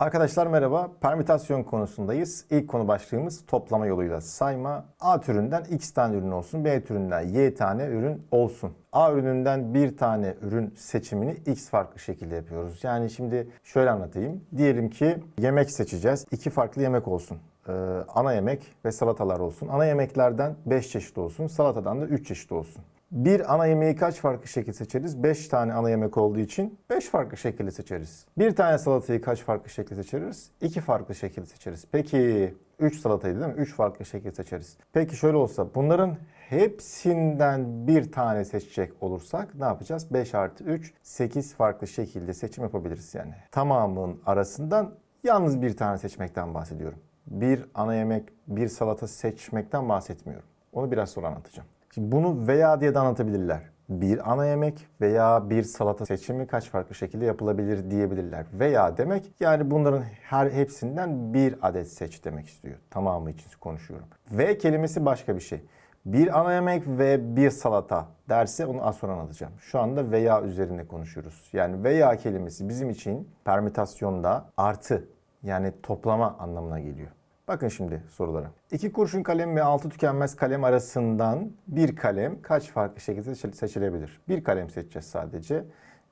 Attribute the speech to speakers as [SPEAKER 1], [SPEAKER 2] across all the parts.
[SPEAKER 1] Arkadaşlar merhaba. Permütasyon konusundayız. İlk konu başlığımız toplama yoluyla sayma. A türünden X tane ürün olsun, B türünden Y tane ürün olsun. A ürününden bir tane ürün seçimini X farklı şekilde yapıyoruz. Yani şimdi şöyle anlatayım. Diyelim ki yemek seçeceğiz. İki farklı yemek olsun. Ee, ana yemek ve salatalar olsun. Ana yemeklerden 5 çeşit olsun. Salatadan da 3 çeşit olsun. Bir ana yemeği kaç farklı şekilde seçeriz? 5 tane ana yemek olduğu için 5 farklı şekilde seçeriz. Bir tane salatayı kaç farklı şekilde seçeriz? 2 farklı şekilde seçeriz. Peki 3 salatayı değil mi? 3 farklı şekilde seçeriz. Peki şöyle olsa bunların hepsinden bir tane seçecek olursak ne yapacağız? 5 artı 3 8 farklı şekilde seçim yapabiliriz yani. Tamamının arasından yalnız bir tane seçmekten bahsediyorum. Bir ana yemek, bir salata seçmekten bahsetmiyorum. Onu biraz sonra anlatacağım. Bunu veya diye de anlatabilirler. Bir ana yemek veya bir salata seçimi kaç farklı şekilde yapılabilir diyebilirler. Veya demek yani bunların her hepsinden bir adet seç demek istiyor. Tamamı için konuşuyorum. Ve kelimesi başka bir şey. Bir ana yemek ve bir salata derse onu az sonra anlatacağım. Şu anda veya üzerinde konuşuyoruz. Yani veya kelimesi bizim için permütasyonda artı yani toplama anlamına geliyor. Bakın şimdi sorulara. İki kurşun kalem ve altı tükenmez kalem arasından bir kalem kaç farklı şekilde seçil- seçilebilir? Bir kalem seçeceğiz sadece.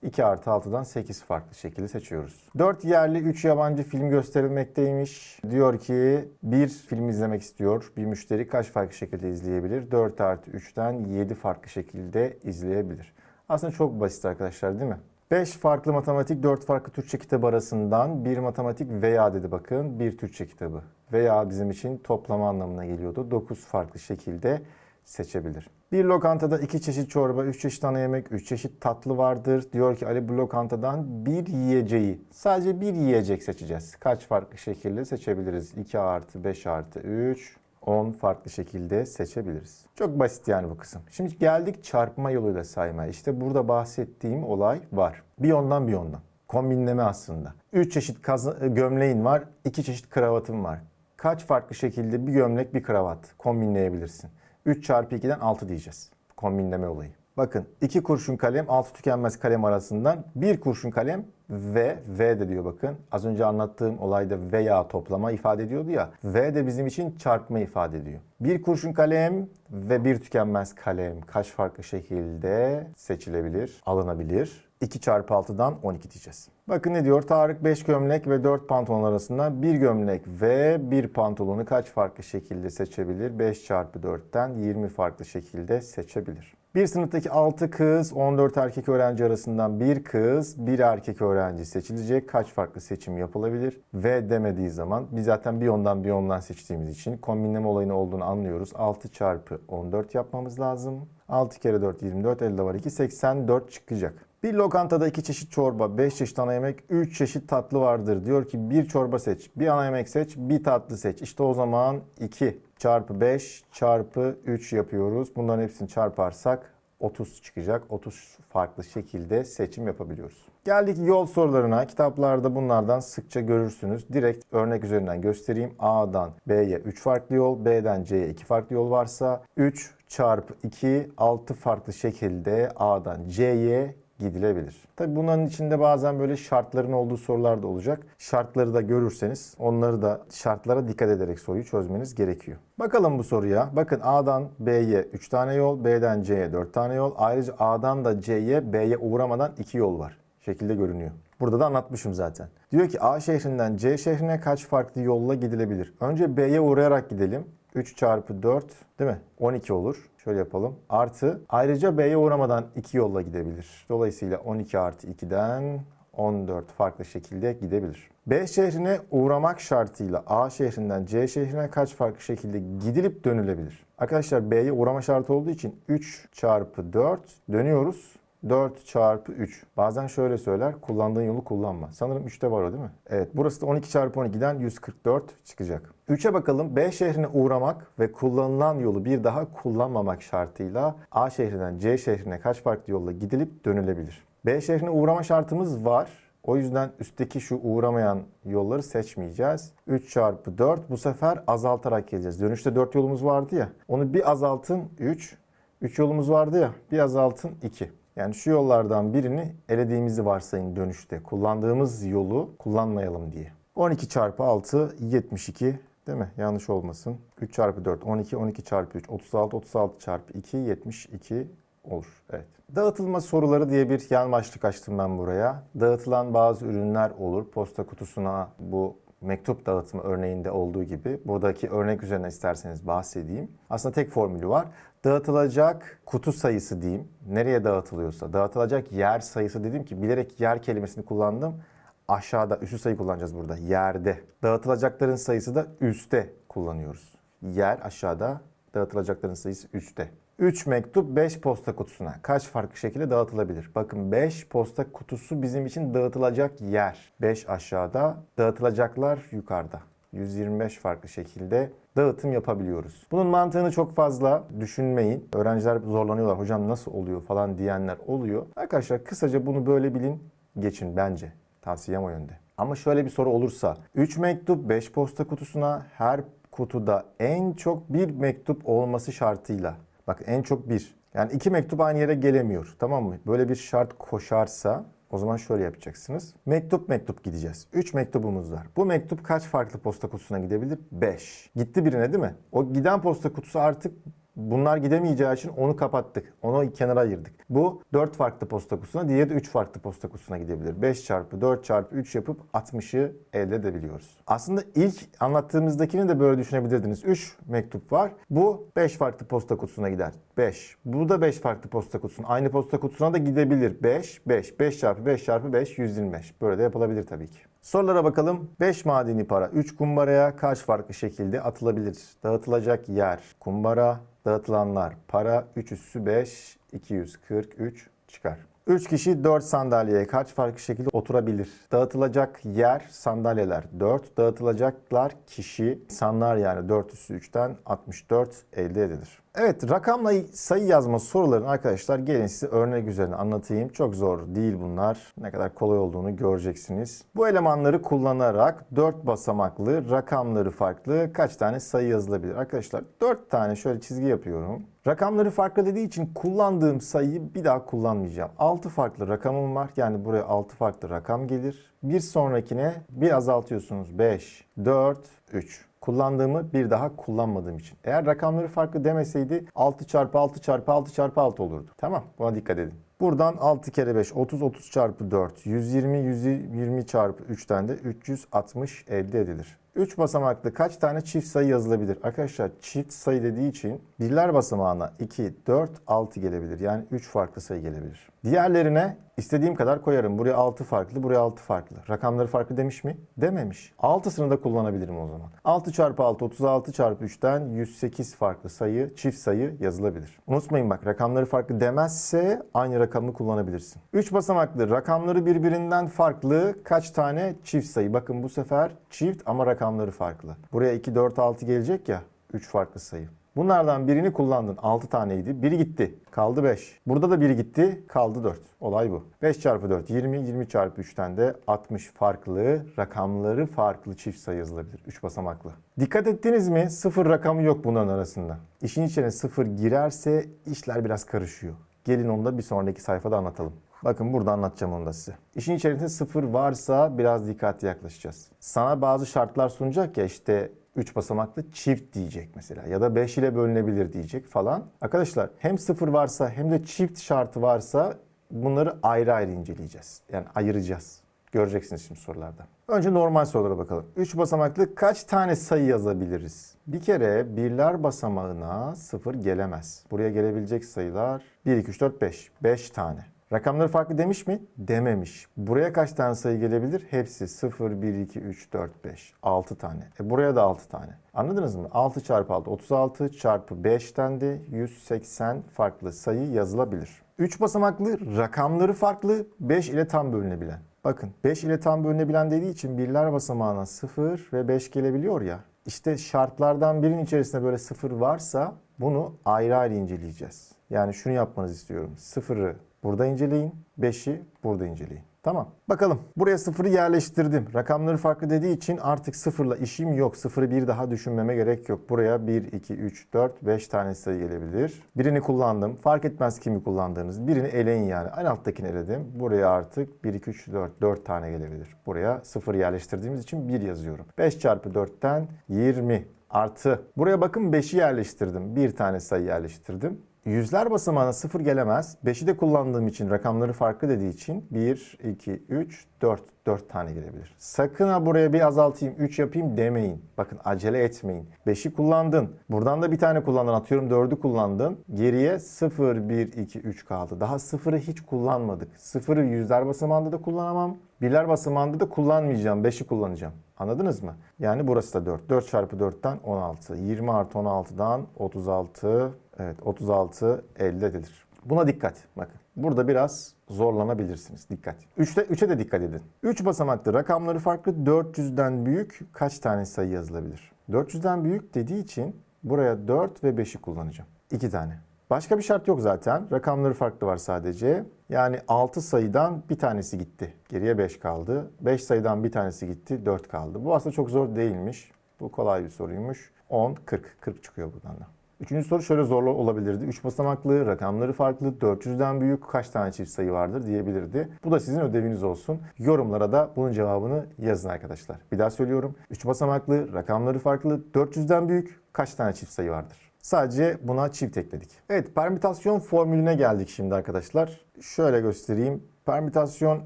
[SPEAKER 1] 2 artı 6'dan 8 farklı şekilde seçiyoruz. 4 yerli 3 yabancı film gösterilmekteymiş. Diyor ki bir film izlemek istiyor. Bir müşteri kaç farklı şekilde izleyebilir? 4 artı 3'ten 7 farklı şekilde izleyebilir. Aslında çok basit arkadaşlar değil mi? 5 farklı matematik, 4 farklı Türkçe kitabı arasından bir matematik veya dedi bakın bir Türkçe kitabı. Veya bizim için toplama anlamına geliyordu. 9 farklı şekilde seçebilir. Bir lokantada iki çeşit çorba, üç çeşit ana yemek, üç çeşit tatlı vardır. Diyor ki Ali bu lokantadan bir yiyeceği, sadece bir yiyecek seçeceğiz. Kaç farklı şekilde seçebiliriz? 2 artı 5 artı 3, 10 farklı şekilde seçebiliriz. Çok basit yani bu kısım. Şimdi geldik çarpma yoluyla saymaya. İşte burada bahsettiğim olay var. Bir ondan bir ondan. Kombinleme aslında. 3 çeşit gömleğin var, 2 çeşit kravatın var. Kaç farklı şekilde bir gömlek bir kravat kombinleyebilirsin? 3 çarpı 2'den 6 diyeceğiz. Kombinleme olayı. Bakın 2 kurşun kalem 6 tükenmez kalem arasından bir kurşun kalem ve V de diyor bakın. Az önce anlattığım olayda veya toplama ifade ediyordu ya. V de bizim için çarpma ifade ediyor. Bir kurşun kalem ve bir tükenmez kalem kaç farklı şekilde seçilebilir, alınabilir? 2 çarpı 6'dan 12 diyeceğiz. Bakın ne diyor? Tarık 5 gömlek ve 4 pantolon arasından bir gömlek ve bir pantolonu kaç farklı şekilde seçebilir? 5 çarpı 4'ten 20 farklı şekilde seçebilir. Bir sınıftaki 6 kız, 14 erkek öğrenci arasından bir kız, bir erkek öğrenci seçilecek. Kaç farklı seçim yapılabilir? Ve demediği zaman biz zaten bir ondan bir ondan seçtiğimiz için kombinleme olayını olduğunu anlıyoruz. 6 çarpı 14 yapmamız lazım. 6 kere 4 24 elde var 2 84 çıkacak. Bir lokantada iki çeşit çorba, beş çeşit ana yemek, üç çeşit tatlı vardır. Diyor ki bir çorba seç, bir ana yemek seç, bir tatlı seç. İşte o zaman 2 çarpı 5 çarpı 3 yapıyoruz. Bunların hepsini çarparsak 30 çıkacak. 30 farklı şekilde seçim yapabiliyoruz. Geldik yol sorularına. Kitaplarda bunlardan sıkça görürsünüz. Direkt örnek üzerinden göstereyim. A'dan B'ye 3 farklı yol, B'den C'ye 2 farklı yol varsa 3 çarpı 2 6 farklı şekilde A'dan C'ye gidilebilir. Tabi bunların içinde bazen böyle şartların olduğu sorular da olacak. Şartları da görürseniz onları da şartlara dikkat ederek soruyu çözmeniz gerekiyor. Bakalım bu soruya. Bakın A'dan B'ye 3 tane yol, B'den C'ye 4 tane yol. Ayrıca A'dan da C'ye, B'ye uğramadan 2 yol var. Şekilde görünüyor. Burada da anlatmışım zaten. Diyor ki A şehrinden C şehrine kaç farklı yolla gidilebilir? Önce B'ye uğrayarak gidelim. 3 çarpı 4 değil mi? 12 olur. Şöyle yapalım. Artı ayrıca B'ye uğramadan 2 yolla gidebilir. Dolayısıyla 12 artı 2'den 14 farklı şekilde gidebilir. B şehrine uğramak şartıyla A şehrinden C şehrine kaç farklı şekilde gidilip dönülebilir? Arkadaşlar B'ye uğrama şartı olduğu için 3 çarpı 4 dönüyoruz. 4 çarpı 3. Bazen şöyle söyler, kullandığın yolu kullanma. Sanırım 3'te var o değil mi? Evet, burası da 12 çarpı 12'den 144 çıkacak. 3'e bakalım. B şehrine uğramak ve kullanılan yolu bir daha kullanmamak şartıyla A şehrinden C şehrine kaç farklı yolla gidilip dönülebilir? B şehrine uğrama şartımız var. O yüzden üstteki şu uğramayan yolları seçmeyeceğiz. 3 çarpı 4 bu sefer azaltarak geleceğiz. Dönüşte 4 yolumuz vardı ya. Onu bir azaltın 3. 3 yolumuz vardı ya. Bir azaltın 2. Yani şu yollardan birini elediğimizi varsayın dönüşte. Kullandığımız yolu kullanmayalım diye. 12 çarpı 6 72 değil mi? Yanlış olmasın. 3 çarpı 4 12 12 çarpı 3 36 36 çarpı 2 72 olur. Evet. Dağıtılma soruları diye bir yan başlık açtım ben buraya. Dağıtılan bazı ürünler olur. Posta kutusuna bu mektup dağıtımı örneğinde olduğu gibi buradaki örnek üzerine isterseniz bahsedeyim. Aslında tek formülü var. Dağıtılacak kutu sayısı diyeyim. Nereye dağıtılıyorsa. Dağıtılacak yer sayısı dedim ki bilerek yer kelimesini kullandım. Aşağıda üstü sayı kullanacağız burada. Yerde. Dağıtılacakların sayısı da üstte kullanıyoruz. Yer aşağıda, dağıtılacakların sayısı üstte. 3 mektup 5 posta kutusuna kaç farklı şekilde dağıtılabilir? Bakın 5 posta kutusu bizim için dağıtılacak yer. 5 aşağıda, dağıtılacaklar yukarıda. 125 farklı şekilde dağıtım yapabiliyoruz. Bunun mantığını çok fazla düşünmeyin. Öğrenciler zorlanıyorlar. Hocam nasıl oluyor falan diyenler oluyor. Arkadaşlar kısaca bunu böyle bilin, geçin bence. Tavsiyem o yönde. Ama şöyle bir soru olursa 3 mektup 5 posta kutusuna her kutuda en çok bir mektup olması şartıyla Bak en çok bir. Yani iki mektup aynı yere gelemiyor. Tamam mı? Böyle bir şart koşarsa o zaman şöyle yapacaksınız. Mektup mektup gideceğiz. 3 mektubumuz var. Bu mektup kaç farklı posta kutusuna gidebilir? 5. Gitti birine değil mi? O giden posta kutusu artık bunlar gidemeyeceği için onu kapattık. Onu kenara ayırdık. Bu 4 farklı posta kutusuna, diğeri de 3 farklı posta kutusuna gidebilir. 5 çarpı 4 çarpı 3 yapıp 60'ı elde edebiliyoruz. Aslında ilk anlattığımızdakini de böyle düşünebilirdiniz. 3 mektup var. Bu 5 farklı posta kutusuna gider. 5. Bu da 5 farklı posta kutusuna. Aynı posta kutusuna da gidebilir. 5, 5, 5 çarpı 5 çarpı 5, 125. Böyle de yapılabilir tabii ki. Sorulara bakalım. 5 madeni para 3 kumbaraya kaç farklı şekilde atılabilir? Dağıtılacak yer kumbara, dağıtılanlar para 3 üssü 5, 243 çıkar. 3 kişi 4 sandalyeye kaç farklı şekilde oturabilir? Dağıtılacak yer sandalyeler 4. Dağıtılacaklar kişi insanlar yani 4 üssü 3'ten 64 elde edilir. Evet rakamla sayı yazma sorularını arkadaşlar gelin size örnek üzerine anlatayım. Çok zor değil bunlar. Ne kadar kolay olduğunu göreceksiniz. Bu elemanları kullanarak 4 basamaklı rakamları farklı kaç tane sayı yazılabilir? Arkadaşlar 4 tane şöyle çizgi yapıyorum. Rakamları farklı dediği için kullandığım sayıyı bir daha kullanmayacağım. 6 farklı rakamım var. Yani buraya 6 farklı rakam gelir. Bir sonrakine bir azaltıyorsunuz. 5, 4, 3 kullandığımı bir daha kullanmadığım için. Eğer rakamları farklı demeseydi 6 çarpı 6 çarpı 6 çarpı 6 olurdu. Tamam buna dikkat edin. Buradan 6 kere 5 30 30 çarpı 4 120 120 çarpı 3'ten de 360 elde edilir. 3 basamaklı kaç tane çift sayı yazılabilir? Arkadaşlar çift sayı dediği için birler basamağına 2, 4, 6 gelebilir. Yani 3 farklı sayı gelebilir. Diğerlerine istediğim kadar koyarım. Buraya 6 farklı, buraya 6 farklı. Rakamları farklı demiş mi? Dememiş. 6'sını da kullanabilirim o zaman. 6 çarpı 6, 36 çarpı 3'ten 108 farklı sayı, çift sayı yazılabilir. Unutmayın bak rakamları farklı demezse aynı rakamı kullanabilirsin. 3 basamaklı rakamları birbirinden farklı kaç tane çift sayı? Bakın bu sefer çift ama rakamları farklı. Buraya 2, 4, 6 gelecek ya 3 farklı sayı. Bunlardan birini kullandın. 6 taneydi. Biri gitti. Kaldı 5. Burada da biri gitti. Kaldı 4. Olay bu. 5 çarpı 4 20. 20 çarpı 3'ten de 60 farklı rakamları farklı çift sayı yazılabilir. 3 basamaklı. Dikkat ettiniz mi? Sıfır rakamı yok bunların arasında. İşin içine sıfır girerse işler biraz karışıyor. Gelin onu da bir sonraki sayfada anlatalım. Bakın burada anlatacağım onu da size. İşin içerisinde sıfır varsa biraz dikkatli yaklaşacağız. Sana bazı şartlar sunacak ya işte 3 basamaklı çift diyecek mesela ya da 5 ile bölünebilir diyecek falan. Arkadaşlar hem sıfır varsa hem de çift şartı varsa bunları ayrı ayrı inceleyeceğiz. Yani ayıracağız. Göreceksiniz şimdi sorularda. Önce normal sorulara bakalım. 3 basamaklı kaç tane sayı yazabiliriz? Bir kere birler basamağına 0 gelemez. Buraya gelebilecek sayılar 1, 2, 3, 4, 5. 5 tane. Rakamları farklı demiş mi? Dememiş. Buraya kaç tane sayı gelebilir? Hepsi 0, 1, 2, 3, 4, 5. 6 tane. E buraya da 6 tane. Anladınız mı? 6 çarpı 6 36 çarpı 5'ten de 180 farklı sayı yazılabilir. 3 basamaklı rakamları farklı 5 ile tam bölünebilen. Bakın 5 ile tam bölünebilen dediği için birler basamağına 0 ve 5 gelebiliyor ya. İşte şartlardan birinin içerisinde böyle 0 varsa bunu ayrı ayrı inceleyeceğiz. Yani şunu yapmanızı istiyorum. Sıfırı burada inceleyin. 5'i burada inceleyin. Tamam. Bakalım. Buraya sıfırı yerleştirdim. Rakamları farklı dediği için artık sıfırla işim yok. Sıfırı bir daha düşünmeme gerek yok. Buraya 1, 2, 3, 4, 5 tane sayı gelebilir. Birini kullandım. Fark etmez kimi kullandığınız. Birini eleyin yani. En alttakini eledim. Buraya artık 1, 2, 3, 4, 4 tane gelebilir. Buraya sıfır yerleştirdiğimiz için 1 yazıyorum. 5 çarpı 4'ten 20 artı. Buraya bakın 5'i yerleştirdim. Bir tane sayı yerleştirdim. Yüzler basamağına sıfır gelemez. 5'i de kullandığım için rakamları farklı dediği için 1, 2, 3, 4. 4 tane gelebilir. Sakın ha buraya bir azaltayım, 3 yapayım demeyin. Bakın acele etmeyin. 5'i kullandın. Buradan da bir tane kullandın. Atıyorum 4'ü kullandın. Geriye 0, 1, 2, 3 kaldı. Daha 0'ı hiç kullanmadık. 0'ı yüzler basamağında da kullanamam. Birler basamağında da kullanmayacağım. 5'i kullanacağım. Anladınız mı? Yani burası da 4. 4 çarpı 4'ten 16. 20 artı 16'dan 36. Evet 36 elde edilir. Buna dikkat. Bakın. Burada biraz zorlanabilirsiniz. Dikkat. 3'te 3'e de dikkat edin. 3 basamaklı rakamları farklı. 400'den büyük kaç tane sayı yazılabilir? 400'den büyük dediği için buraya 4 ve 5'i kullanacağım. 2 tane. Başka bir şart yok zaten. Rakamları farklı var sadece. Yani 6 sayıdan bir tanesi gitti. Geriye 5 kaldı. 5 sayıdan bir tanesi gitti. 4 kaldı. Bu aslında çok zor değilmiş. Bu kolay bir soruymuş. 10, 40. 40 çıkıyor buradan da. Üçüncü soru şöyle zorlu olabilirdi. 3 basamaklı, rakamları farklı, 400'den büyük kaç tane çift sayı vardır diyebilirdi. Bu da sizin ödeviniz olsun. Yorumlara da bunun cevabını yazın arkadaşlar. Bir daha söylüyorum. 3 basamaklı, rakamları farklı, 400'den büyük kaç tane çift sayı vardır? Sadece buna çift ekledik. Evet, permütasyon formülüne geldik şimdi arkadaşlar. Şöyle göstereyim. Permütasyon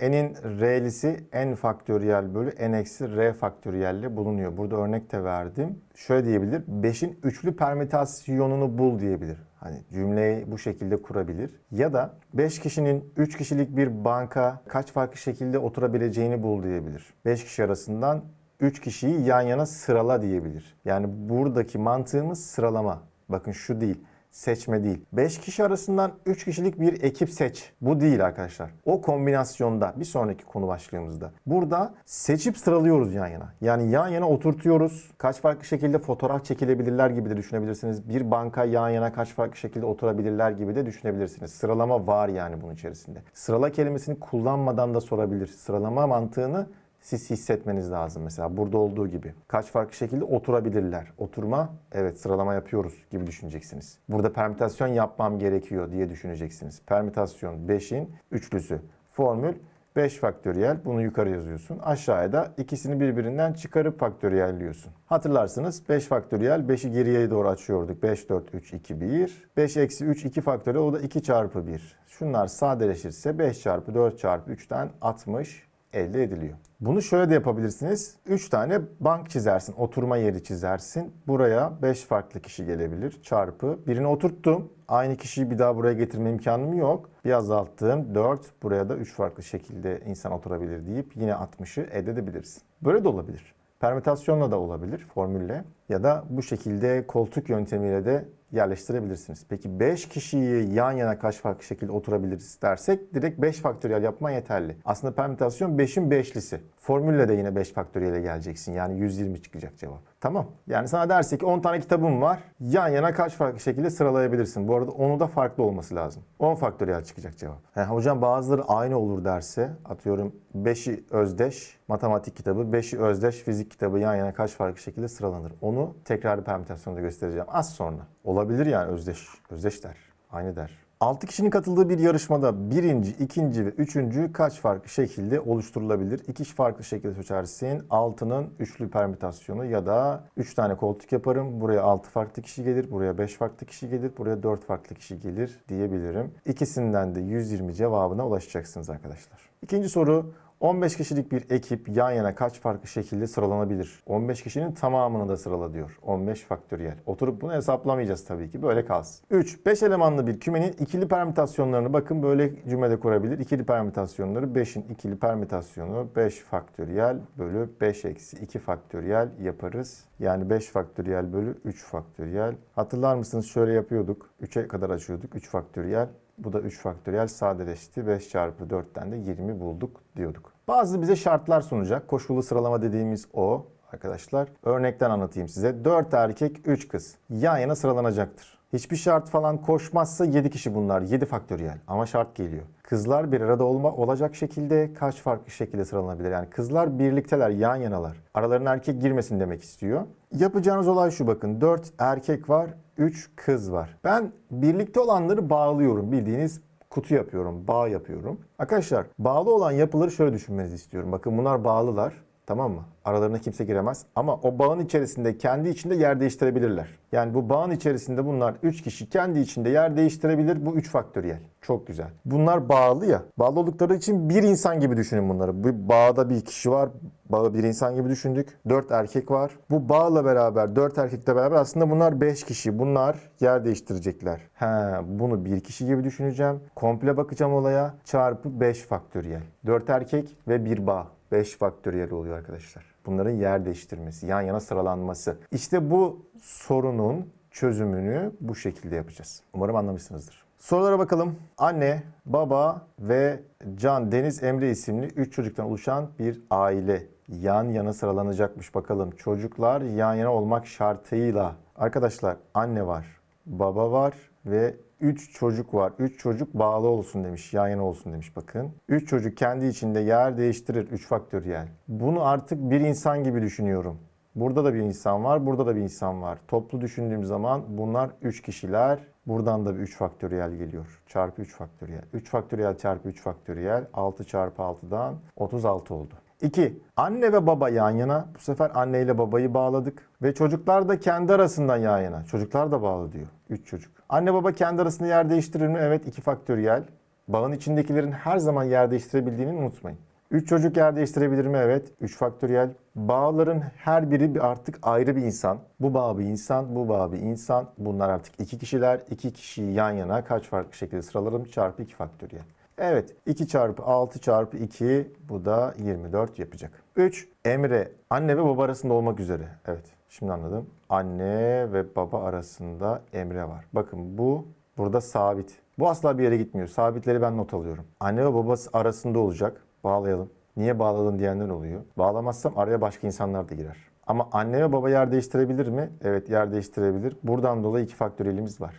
[SPEAKER 1] n'in r'lisi n faktöriyel bölü n eksi r faktöriyelle bulunuyor. Burada örnek de verdim. Şöyle diyebilir. 5'in üçlü permütasyonunu bul diyebilir. Hani cümleyi bu şekilde kurabilir. Ya da 5 kişinin 3 kişilik bir banka kaç farklı şekilde oturabileceğini bul diyebilir. 5 kişi arasından 3 kişiyi yan yana sırala diyebilir. Yani buradaki mantığımız sıralama. Bakın şu değil seçme değil. 5 kişi arasından 3 kişilik bir ekip seç. Bu değil arkadaşlar. O kombinasyonda bir sonraki konu başlığımızda. Burada seçip sıralıyoruz yan yana. Yani yan yana oturtuyoruz. Kaç farklı şekilde fotoğraf çekilebilirler gibi de düşünebilirsiniz. Bir banka yan yana kaç farklı şekilde oturabilirler gibi de düşünebilirsiniz. Sıralama var yani bunun içerisinde. Sırala kelimesini kullanmadan da sorabilir. Sıralama mantığını siz hissetmeniz lazım mesela burada olduğu gibi. Kaç farklı şekilde oturabilirler. Oturma evet sıralama yapıyoruz gibi düşüneceksiniz. Burada permütasyon yapmam gerekiyor diye düşüneceksiniz. Permütasyon 5'in üçlüsü. Formül 5 faktöriyel bunu yukarı yazıyorsun. Aşağıya da ikisini birbirinden çıkarıp faktöriyelliyorsun. Hatırlarsınız 5 faktöriyel 5'i geriye doğru açıyorduk. 5, 4, 3, 2, 1. 5 eksi 3 2 faktöriyel o da 2 çarpı 1. Şunlar sadeleşirse 5 çarpı 4 çarpı 3'ten 60 elde ediliyor. Bunu şöyle de yapabilirsiniz. 3 tane bank çizersin, oturma yeri çizersin. Buraya 5 farklı kişi gelebilir. Çarpı birini oturttum. Aynı kişiyi bir daha buraya getirme imkanım yok. Bir azalttım. 4 buraya da 3 farklı şekilde insan oturabilir deyip yine 60'ı elde edebilirsin. Böyle de olabilir. Permütasyonla da olabilir formülle ya da bu şekilde koltuk yöntemiyle de yerleştirebilirsiniz. Peki 5 kişiyi yan yana kaç farklı şekilde oturabiliriz dersek direkt 5 faktöriyel yapman yeterli. Aslında permütasyon 5'in 5'lisi. Formülle de yine 5 faktöriyele geleceksin. Yani 120 çıkacak cevap. Tamam. Yani sana derse ki 10 tane kitabım var. Yan yana kaç farklı şekilde sıralayabilirsin. Bu arada onu da farklı olması lazım. 10 faktöriyel çıkacak cevap. Yani hocam bazıları aynı olur derse atıyorum 5'i özdeş matematik kitabı, 5'i özdeş fizik kitabı yan yana kaç farklı şekilde sıralanır. Onu tekrar permütasyonda göstereceğim az sonra. Olabilir yani özdeş. Özdeş der. Aynı der. 6 kişinin katıldığı bir yarışmada birinci, ikinci ve üçüncü kaç farklı şekilde oluşturulabilir? İki farklı şekilde seçersin. 6'nın üçlü permütasyonu ya da 3 tane koltuk yaparım. Buraya 6 farklı kişi gelir, buraya 5 farklı kişi gelir, buraya 4 farklı kişi gelir diyebilirim. İkisinden de 120 cevabına ulaşacaksınız arkadaşlar. İkinci soru 15 kişilik bir ekip yan yana kaç farklı şekilde sıralanabilir? 15 kişinin tamamını da sırala diyor. 15 faktöriyel. Oturup bunu hesaplamayacağız tabii ki. Böyle kalsın. 3. 5 elemanlı bir kümenin ikili permütasyonlarını bakın böyle cümlede kurabilir. İkili permütasyonları 5'in ikili permütasyonu 5 faktöriyel bölü 5 eksi 2 faktöriyel yaparız. Yani 5 faktöriyel bölü 3 faktöriyel. Hatırlar mısınız şöyle yapıyorduk. 3'e kadar açıyorduk. 3 faktöriyel. Bu da 3 faktöriyel sadeleşti. 5 çarpı 4'ten de 20 bulduk diyorduk. Bazı bize şartlar sunacak. Koşullu sıralama dediğimiz o arkadaşlar. Örnekten anlatayım size. 4 erkek 3 kız yan yana sıralanacaktır. Hiçbir şart falan koşmazsa 7 kişi bunlar. 7 faktöriyel ama şart geliyor. Kızlar bir arada olma olacak şekilde kaç farklı şekilde sıralanabilir? Yani kızlar birlikteler, yan yanalar. Aralarına erkek girmesin demek istiyor. Yapacağınız olay şu bakın. 4 erkek var, 3 kız var. Ben birlikte olanları bağlıyorum. Bildiğiniz kutu yapıyorum, bağ yapıyorum. Arkadaşlar bağlı olan yapıları şöyle düşünmenizi istiyorum. Bakın bunlar bağlılar. Tamam mı? Aralarına kimse giremez. Ama o bağın içerisinde kendi içinde yer değiştirebilirler. Yani bu bağın içerisinde bunlar 3 kişi kendi içinde yer değiştirebilir. Bu 3 faktöriyel. Çok güzel. Bunlar bağlı ya. Bağlı oldukları için bir insan gibi düşünün bunları. Bu bağda bir kişi var. Bağı bir insan gibi düşündük. 4 erkek var. Bu bağla beraber 4 erkekle beraber aslında bunlar 5 kişi. Bunlar yer değiştirecekler. He, bunu bir kişi gibi düşüneceğim. Komple bakacağım olaya. Çarpı 5 faktöriyel. 4 erkek ve bir bağ. 5 faktöriyel oluyor arkadaşlar. Bunların yer değiştirmesi, yan yana sıralanması. İşte bu sorunun çözümünü bu şekilde yapacağız. Umarım anlamışsınızdır. Sorulara bakalım. Anne, baba ve Can Deniz Emre isimli 3 çocuktan oluşan bir aile yan yana sıralanacakmış bakalım. Çocuklar yan yana olmak şartıyla. Arkadaşlar anne var, baba var ve 3 çocuk var. 3 çocuk bağlı olsun demiş. Yan yana olsun demiş bakın. 3 çocuk kendi içinde yer değiştirir. 3 faktöriyel. Bunu artık bir insan gibi düşünüyorum. Burada da bir insan var, burada da bir insan var. Toplu düşündüğüm zaman bunlar 3 kişiler. Buradan da bir 3 faktöriyel geliyor. Çarpı 3 faktöriyel. 3 faktöriyel çarpı 3 faktöriyel. 6 çarpı 6'dan 36 oldu. 2. Anne ve baba yan yana. Bu sefer anne ile babayı bağladık. Ve çocuklar da kendi arasından yan yana. Çocuklar da bağlı diyor. 3 çocuk. Anne baba kendi arasında yer değiştirir mi? Evet 2 faktöriyel. Bağın içindekilerin her zaman yer değiştirebildiğini unutmayın. 3 çocuk yer değiştirebilir mi? Evet. 3 faktöriyel. Bağların her biri bir artık ayrı bir insan. Bu bağ bir insan, bu bağ bir insan. Bunlar artık iki kişiler. iki kişiyi yan yana kaç farklı şekilde sıralarım? Çarpı 2 faktöriyel. Evet 2 çarpı 6 çarpı 2 bu da 24 yapacak. 3. Emre anne ve baba arasında olmak üzere. Evet şimdi anladım. Anne ve baba arasında Emre var. Bakın bu burada sabit. Bu asla bir yere gitmiyor. Sabitleri ben not alıyorum. Anne ve babası arasında olacak. Bağlayalım. Niye bağladın diyenler oluyor. Bağlamazsam araya başka insanlar da girer. Ama anne ve baba yer değiştirebilir mi? Evet yer değiştirebilir. Buradan dolayı iki faktöriyelimiz var.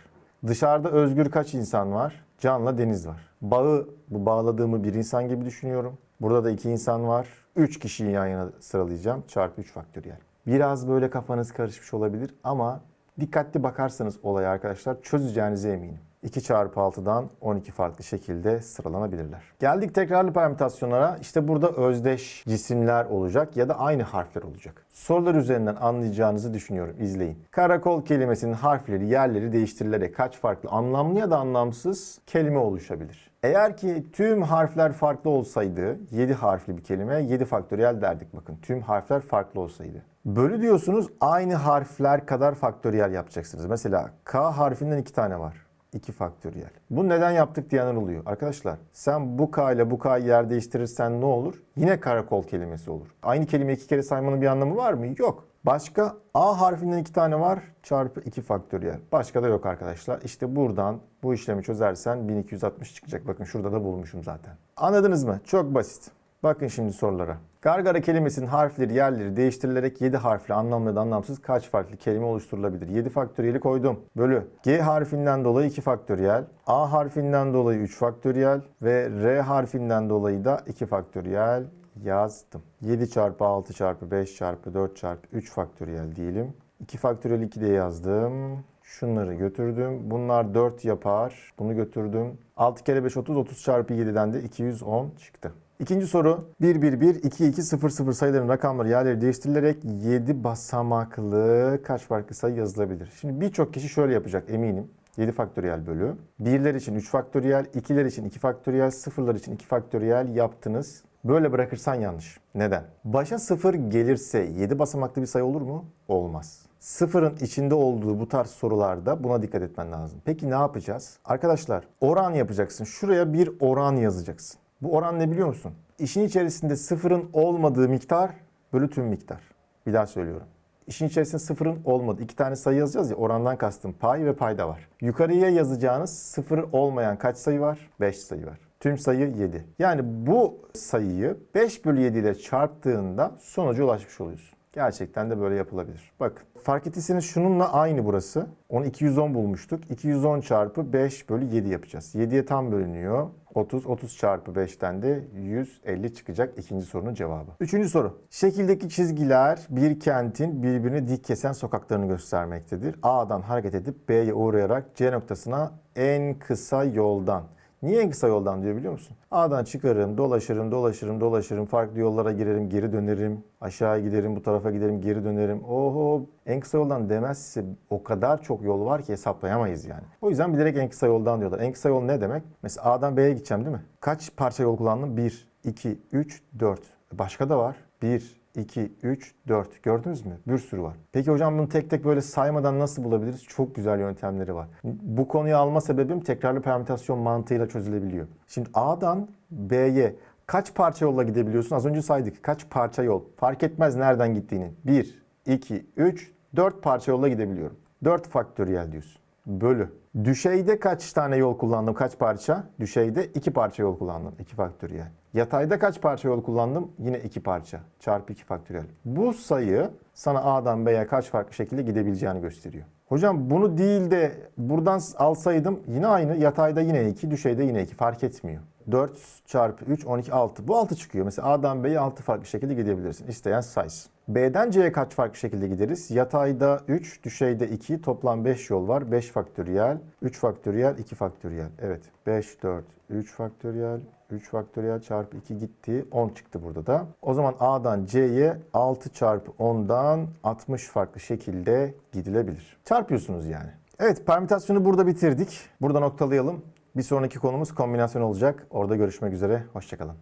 [SPEAKER 1] Dışarıda özgür kaç insan var? Can'la Deniz var. Bağı, bu bağladığımı bir insan gibi düşünüyorum. Burada da iki insan var. Üç kişiyi yan yana sıralayacağım. Çarpı 3 faktöriyel. Biraz böyle kafanız karışmış olabilir ama dikkatli bakarsanız olaya arkadaşlar çözeceğinize eminim. 2 çarpı 6'dan 12 farklı şekilde sıralanabilirler. Geldik tekrarlı permütasyonlara. İşte burada özdeş cisimler olacak ya da aynı harfler olacak. Sorular üzerinden anlayacağınızı düşünüyorum. İzleyin. Karakol kelimesinin harfleri, yerleri değiştirilerek kaç farklı anlamlı ya da anlamsız kelime oluşabilir? Eğer ki tüm harfler farklı olsaydı 7 harfli bir kelime 7 faktöriyel derdik bakın. Tüm harfler farklı olsaydı. Bölü diyorsunuz aynı harfler kadar faktöriyel yapacaksınız. Mesela K harfinden 2 tane var. 2 faktöriyel. Bu neden yaptık diyenler oluyor. Arkadaşlar sen bu K ile bu K'yı yer değiştirirsen ne olur? Yine karakol kelimesi olur. Aynı kelimeyi iki kere saymanın bir anlamı var mı? Yok. Başka A harfinden iki tane var çarpı 2 faktöriyel. Başka da yok arkadaşlar. İşte buradan bu işlemi çözersen 1260 çıkacak. Bakın şurada da bulmuşum zaten. Anladınız mı? Çok basit. Bakın şimdi sorulara. Gargara kelimesinin harfleri, yerleri değiştirilerek 7 harfli anlamlı da anlamsız kaç farklı kelime oluşturulabilir? 7 faktöriyeli koydum. Bölü. G harfinden dolayı 2 faktöriyel. A harfinden dolayı 3 faktöriyel. Ve R harfinden dolayı da 2 faktöriyel yazdım. 7 çarpı 6 çarpı 5 çarpı 4 çarpı 3 faktöriyel diyelim. 2 faktöriyel 2 de yazdım. Şunları götürdüm. Bunlar 4 yapar. Bunu götürdüm. 6 kere 5 30. 30 çarpı 7'den de 210 çıktı. İkinci soru 1 1 1 2 2 0 0 sayıların rakamları yerleri değiştirilerek 7 basamaklı kaç farklı sayı yazılabilir? Şimdi birçok kişi şöyle yapacak eminim. 7 faktöriyel bölü. Birler için 3 faktöriyel, ikiler için 2 faktöriyel, sıfırlar için 2 faktöriyel yaptınız. Böyle bırakırsan yanlış. Neden? Başa sıfır gelirse 7 basamaklı bir sayı olur mu? Olmaz. Sıfırın içinde olduğu bu tarz sorularda buna dikkat etmen lazım. Peki ne yapacağız? Arkadaşlar oran yapacaksın. Şuraya bir oran yazacaksın. Bu oran ne biliyor musun? İşin içerisinde sıfırın olmadığı miktar bölü tüm miktar. Bir daha söylüyorum. İşin içerisinde sıfırın olmadığı iki tane sayı yazacağız ya orandan kastım pay ve payda var. Yukarıya yazacağınız sıfır olmayan kaç sayı var? 5 sayı var. Tüm sayı 7. Yani bu sayıyı 5 bölü 7 ile çarptığında sonuca ulaşmış oluyorsun. Gerçekten de böyle yapılabilir. Bakın fark ettiyseniz şununla aynı burası. Onu 210 bulmuştuk. 210 çarpı 5 bölü 7 yapacağız. 7'ye tam bölünüyor. 30, 30 çarpı 5'ten de 150 çıkacak ikinci sorunun cevabı. Üçüncü soru. Şekildeki çizgiler bir kentin birbirini dik kesen sokaklarını göstermektedir. A'dan hareket edip B'ye uğrayarak C noktasına en kısa yoldan Niye en kısa yoldan diyor biliyor musun? A'dan çıkarım, dolaşırım, dolaşırım, dolaşırım, farklı yollara girerim, geri dönerim, aşağı giderim, bu tarafa giderim, geri dönerim. Oho en kısa yoldan demezse o kadar çok yol var ki hesaplayamayız yani. O yüzden bilerek en kısa yoldan diyorlar. En kısa yol ne demek? Mesela A'dan B'ye gideceğim değil mi? Kaç parça yol kullandım? 1, 2, 3, 4. Başka da var. 1, 2, 3, 4. Gördünüz mü? Bir sürü var. Peki hocam bunu tek tek böyle saymadan nasıl bulabiliriz? Çok güzel yöntemleri var. Bu konuyu alma sebebim tekrarlı permütasyon mantığıyla çözülebiliyor. Şimdi A'dan B'ye kaç parça yolla gidebiliyorsun? Az önce saydık. Kaç parça yol? Fark etmez nereden gittiğini. 1, 2, 3, 4 parça yolla gidebiliyorum. 4 faktöriyel diyorsun. Bölü. Düşeyde kaç tane yol kullandım? Kaç parça? Düşeyde 2 parça yol kullandım. 2 faktöriyel. Yatayda kaç parça yol kullandım? Yine 2 parça. Çarpı 2 faktöriyel. Bu sayı sana A'dan B'ye kaç farklı şekilde gidebileceğini gösteriyor. Hocam bunu değil de buradan alsaydım yine aynı. Yatayda yine 2, düşeyde yine 2. Fark etmiyor. 4 çarpı 3, 12, 6. Bu 6 çıkıyor. Mesela A'dan B'ye 6 farklı şekilde gidebilirsin. İsteyen saysın. B'den C'ye kaç farklı şekilde gideriz? Yatayda 3, düşeyde 2, toplam 5 yol var. 5 faktöriyel, 3 faktöriyel, 2 faktöriyel. Evet. 5, 4, 3 faktöriyel, 3 faktöriyel çarpı 2 gitti. 10 çıktı burada da. O zaman A'dan C'ye 6 çarpı 10'dan 60 farklı şekilde gidilebilir. Çarpıyorsunuz yani. Evet permütasyonu burada bitirdik. Burada noktalayalım. Bir sonraki konumuz kombinasyon olacak. Orada görüşmek üzere. Hoşçakalın.